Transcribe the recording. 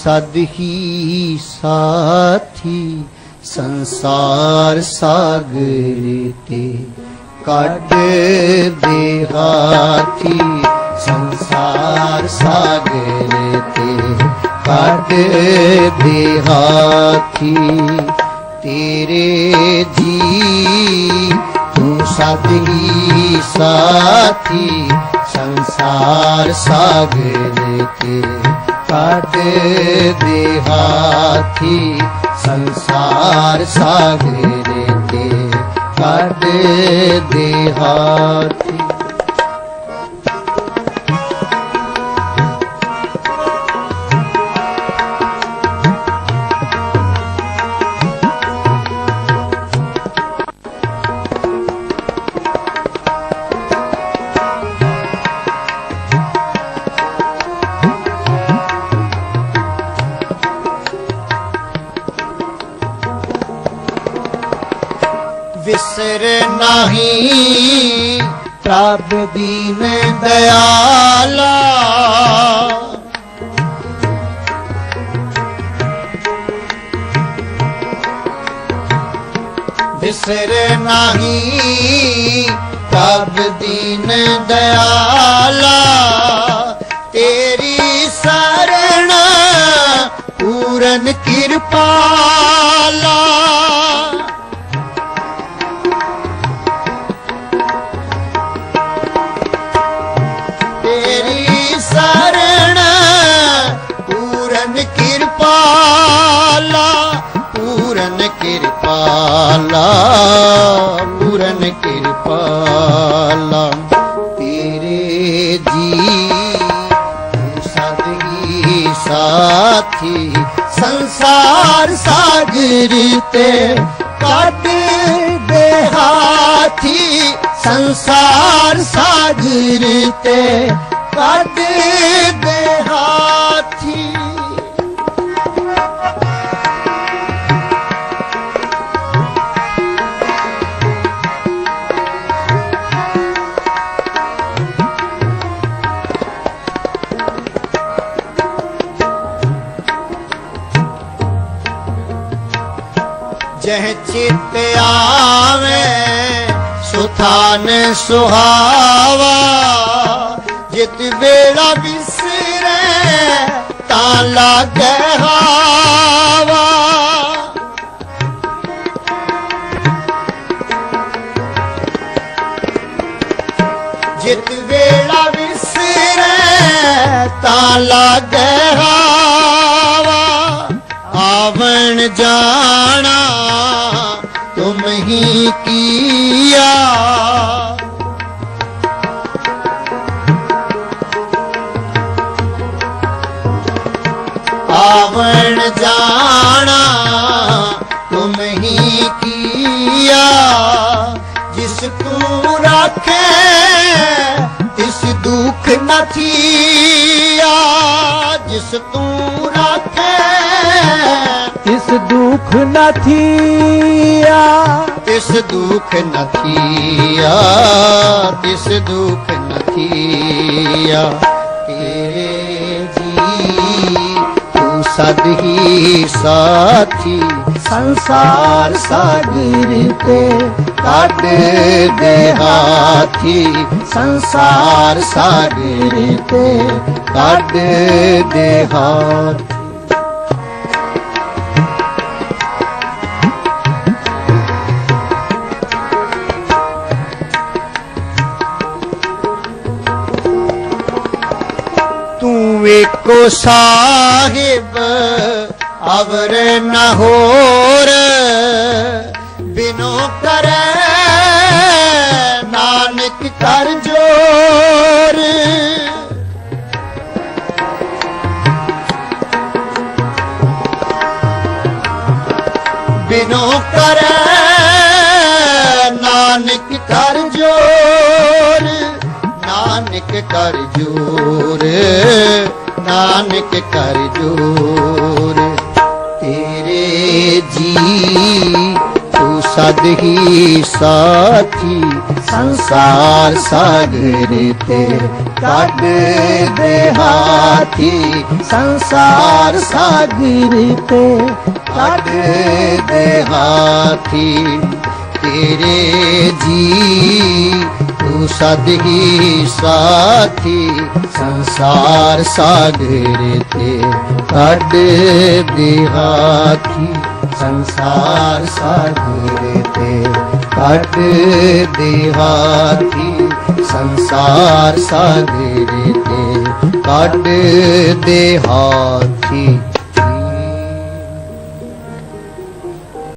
ਸਦ ਹੀ ਸਾਥੀ ਸੰਸਾਰ ਸਾਗਰ ਤੇ ਕੱਟ ਦੇ ਹਾਥੀ ਸੰਸਾਰ ਸਾਗਰ ਤੇ ਕੱਢ ਦੇ ਹਾਥੀ ਤੇਰੇ ਜੀ ਤੂੰ ਸਦ ਹੀ ਸਾਥੀ ਸੰਸਾਰ ਸਾਗਰ ਤੇ ਕੱਢ ਦੇ ਹਾਥੀ ਸੰਸਾਰ ਸਾਗਰ ਤੇ ਕੱਢ ਦੇ ਹਾਥੀ ਵਿਸਰ ਨਹੀਂ ਪ੍ਰਭ ਦੀਨ ਦਇਆਲਾ ਵਿਸਰ ਨਹੀਂ ਪ੍ਰਭ ਦੀਨ ਦਇਆਲਾ ਤੇਰੀ ਸਰਣ ਪੂਰਨ ਕਿਰਪਾਲਾ। ਕਿਰਪਾਲਾ ਪੂਰਨ ਕਿਰਪਾਲਾ ਤੇਰੇ ਜੀ ਤੂੰ ਸਦਗੀ ਸਾਥੀ, ਸੰਸਾਰ ਸਾਗਰ ਤੇ ਕੱਢ ਦੇ ਹਾਥੀ, ਸੰਸਾਰ ਸਾਗਰ ਤੇ ਕੱਢ ਦੇ ਜਹ ਚਿਤ ਆਵੇ, ਸੁਥਾਨ ਸੁਹਾਵਾ। ਜਿਤ ਵੇਲਾ ਵਿਸਰੇ, ਤਾਂ ਲਾਗੇ ਹਾਵਾ। ਜਿਤ ਵੇਲਾ ਵਿਸਰੇ, ਤਾਂ ਲਾਗੇ ਤੂੰ ਰੱਖੇ ਤਿਸ ਦੁੱਖ ਨਾ ਥੀਆ, ਜਿਸ ਤੂੰ ਰੱਖੇ ਤਿਸ ਦੁਖ ਨਾ ਥੀਆ ਤਿਸ ਦੁੱਖ ਨ ਥੀਆ ਤਿਸ ਦੁਖ ਨ ਥੀਆ। ਤੇਰੇ ਜੀ, ਤੂੰ ਸਦ ਹੀ ਸਾਥੀ, ਸੰਸਾਰ ਸਾਗਰ ਤੇ ਕੱਢ ਦੇ ਹਾਥੀ ਸੰਸਾਰ ਸਾਗਰ ਤੇ ਕੱਢ ਦੇ ਹਾਥੀ ਤੂੰ ਏਕੋ ਸਾਹਿਬ, ਅਵਰ ਨ ਹੋਰ। ਬਿਨੋ ਕਰੈ, ਨਾਨਕ ਕਰ ਜੋਰ। ਬਿਨੋ ਕਰੈ, ਨਾਨਕ ਕਰ ਜੋਰ। ਨਾਨਕ ਕਰ ਜੋਰ, ਨਾਨਕ ਕਰ ਜੋਰ। ਤੇਰੇ ਜੀ ਸਦ ਹੀ ਸਾਥੀ, ਸੰਸਾਰ ਸਾਗਰ ਤੇ ਕੱਢ ਦੇ ਹਾਥੀ ਸੰਸਾਰ ਸਾਗਰ ਤੇ ਕੱਢ ਦੇ ਹਾਥੀ ਤੇਰੇ ਜੀ ਤੂੰ ਸਦ ਹੀ ਸਾਥੀ, ਸੰਸਾਰ ਸਾਗਰ ਤੇ ਕੱਢ ਦੇ ਹਾਥੀ, ਸੰਸਾਰ ਸਾਗਰ ਤੇ ਕੱਢ ਦੇ ਹਾਥੀ, ਸੰਸਾਰ ਸਾਗਰ ਤੇ ਕੱਢ ਦੇ ਹਾਥੀ।